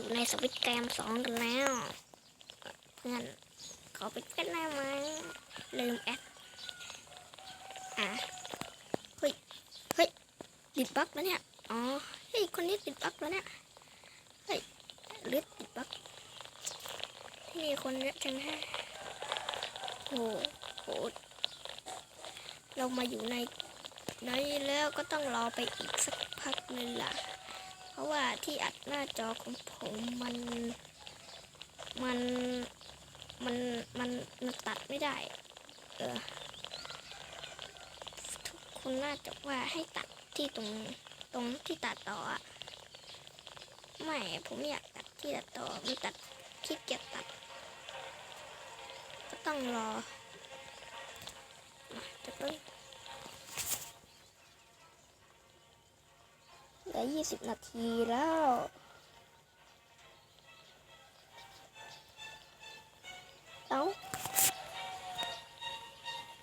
อยู่ในสวิตแกมสองกันแล้ว เพื่อนขอเป็นเพื่อนได้ไหมลืมแอดอะเฮ้ยเฮ้ยติดบั๊กแล้วเนี่ยอ๋อเฮ้ยคนนี้ติดบั๊กแล้วเนี่ยเฮ้ยหรือติดบั๊กที่นี่คนเยอะจังฮะโอ้โหเรามาอยู่ในในแล้วก็ต้องรอไปอีกสักพักนึงล่ะ ราะว่าที่อัดหน้าจอของผมมัน มันมันมันมันตัดไม่ได้ เออ ทุกคนน่าจะว่าให้ตัดที่ตรงตรงที่ตัดต่ออะไม่ผมไม่อยากตัดที่ตัดต่อมันตัดขี้เกียจตัด ก็ต้องรอ เหลือยี่สิบนาทีแล้วเอ้า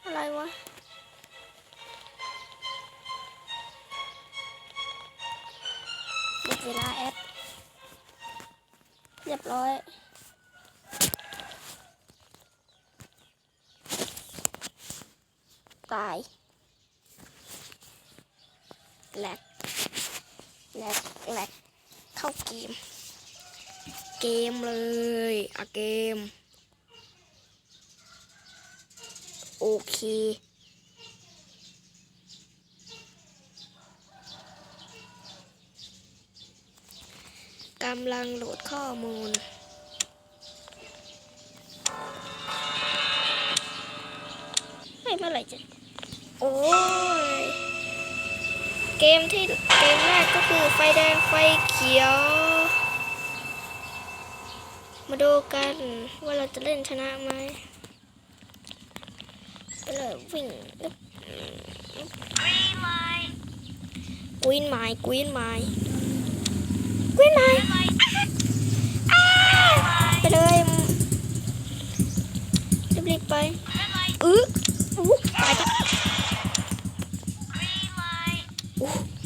อะไรวะหมดเวลาแอดเรียบร้อยตายแหลก แลกแลกเข้าเกม เกมเลยอะเกม โอเคกำลังโหลดข้อมูลให้เมื่อไหร่จะ โอ้ย เกมที่เกมแรกก็คือไฟแดงไฟเขียว มาดูกันว่าเราจะเล่นชนะไหมไปเลยวิ่งกวินไม้กวินไม้กวินไม้อ้าไปเลยรีบๆไปอื้ออู้ตาย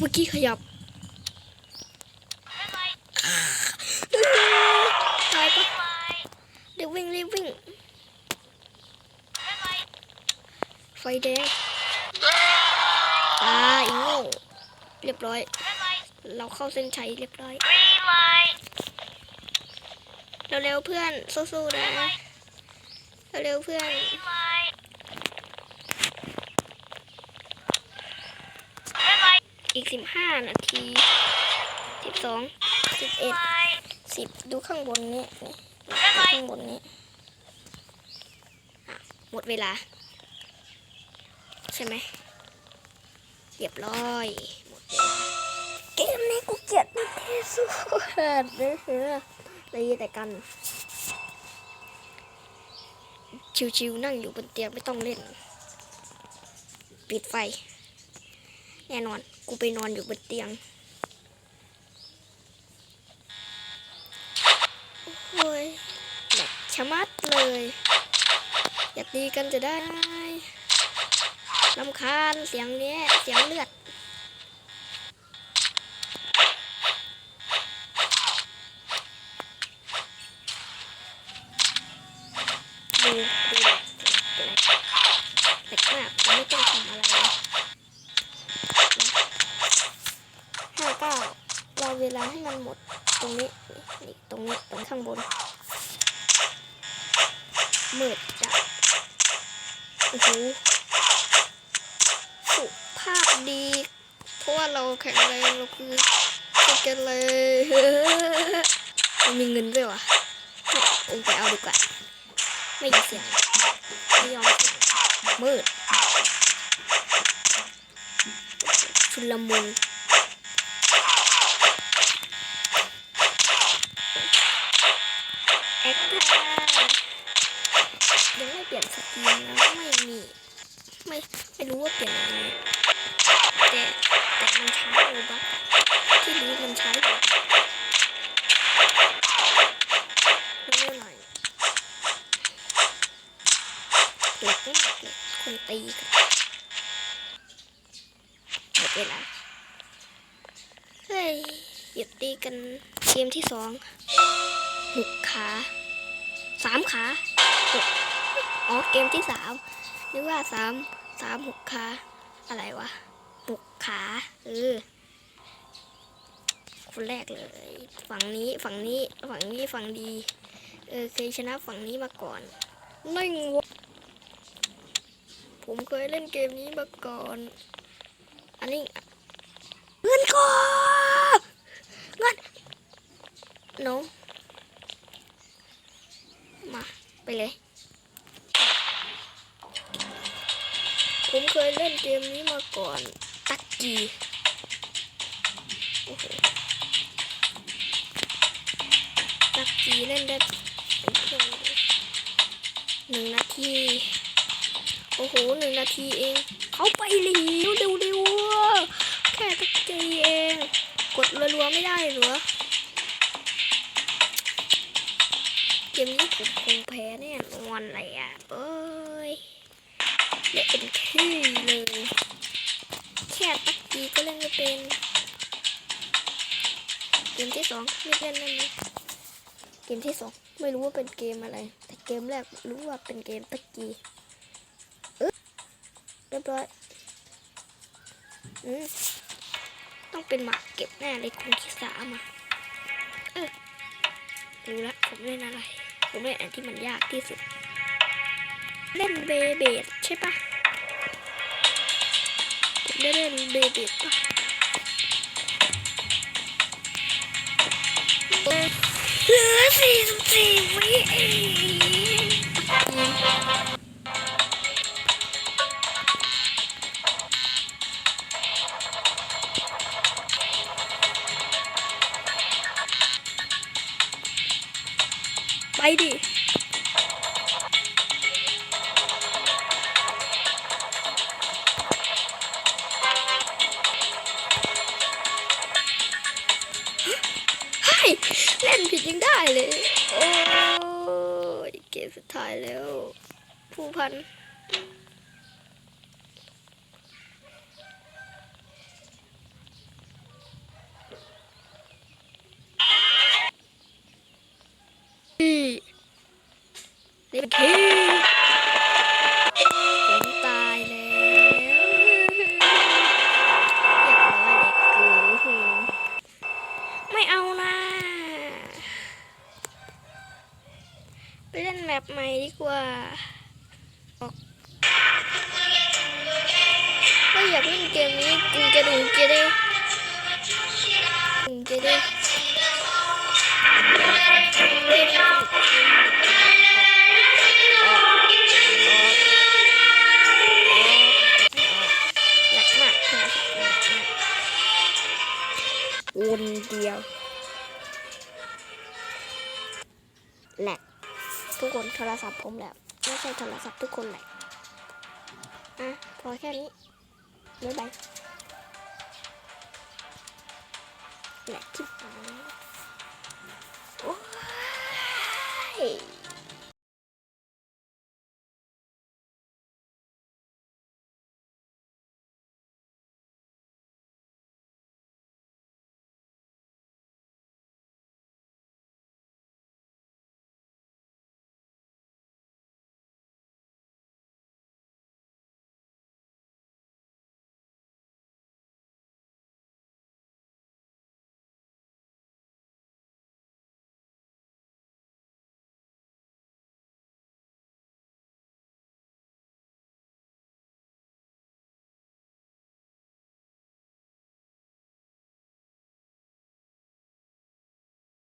เมื่อกี้ขยับตายปะเดี๋ยววิ่งรีบวิ่ง ไฟแดงตายอีโง่เรียบร้อย เราเข้าเส้นชัยเรียบร้อย เร็วๆเพื่อนสู้ๆนะ เร็วๆเพื่อน อีกสิบห้านาทีสิบสองสิบเอ็ดสิบดูข้างบนนี้นี่ดูข้างบนนี้ หมดเวลา ใช่ไหมเรียบร้อย หมดเวลาเกมนี้กูเกลียดมันที่สุดเลยเสือเลยแต่กัน ชิวๆนั่งอยู่บนเตียงไม่ต้องเล่น ปิดไฟ แน่นอน กูไปนอนอยู่บนเตียงโอ้ยแหลกชะมัดเลย อยากดีกันจะได้ลำคาญเสียงเนี้ยเสียงเลือดดูดูแหลกแหลกมากไม่ต้องทำอะไรเลยห้าเก้ารอเว ลาให้มันหมดตรงนี้นี่ตรงนี้ตรงข้างบนมืดจัดโอ้โหสุภาพดี เพราะว่าเราแข็งแรงเราคือสุดกันเลยมันมีเงินด้วยวะเออไปเอาดีกว่า ไม่ยอมเสียงไม่ยอมเสียงมืดชุลมุน ไม่รู้ว่าเปลี่ยนยังไงแต่แต่มันใช้โลบัคที่รู้มันใช้โลบัคเร็วๆหน่อยหลักมากเลยคนตีกันหมดเวลาเฮ้ยหยุดตีกันเกมที่สองหกขาสามขาหกอ๋อเกมที่สามนึกว่าสาม สามหกขาอะไรวะหกขาเออคนแรกเลย ฝั่งนี้ฝั่งนี้ฝั่งนี้ฝั่งดี เออเคยชนะฝั่งนี้มาก่อนไม่งวะผมเคยเล่นเกมนี้มาก่อน อันนี้เงินก่อนเงินโนมาไปเลย ผมเคยเล่นเกมนี้มาก่อน ตักกีโอ้โหตักกีเล่นได้เป็นชั่วโมงหนึ่งนาที โอ้โหหนึ่งนาทีเอง เขาไปเร็วเร็วเร็วแค่ตักกีเอง กดรัวๆไม่ได้เหรอเกมนี้ผมคงแพ้แน่นอนเลยอะเอ้ย เล่นเป็นขี้เลย แค่ตักกีก็เล่นไม่เป็นเกมที่สองไม่เล่นนั่นเกมที่สองไม่รู้ว่าเป็นเกมอะไร แต่เกมแรกรู้ว่าเป็นเกมตักกีเออเรียบร้อยอืมต้องเป็นหมากเก็บแน่เลยคุณคิดสามอะเออรู้ละผมเล่นอะไร ผมเล่นอันที่มันยากที่สุด เล่นเบเบดใช่ปะผมได้เล่นเบเบดปะเหลือสี่สิบสี่วิเองไปดิ เฮ้เล่นผิดยังได้เลย โอ้ยเกมสุดท้ายแล้ว ผู้พันพี่เล่นคี ดีกว่า ออกไม่อยากเล่นเกมนี้กุงจะดูเจเด้กุงเจเด้ โทรศัพท์ผมแหละไม่ใช่โทรศัพท์ทุกคนแหละอะพอแค่นี้บ๊ายบายแหละที่โอ้ย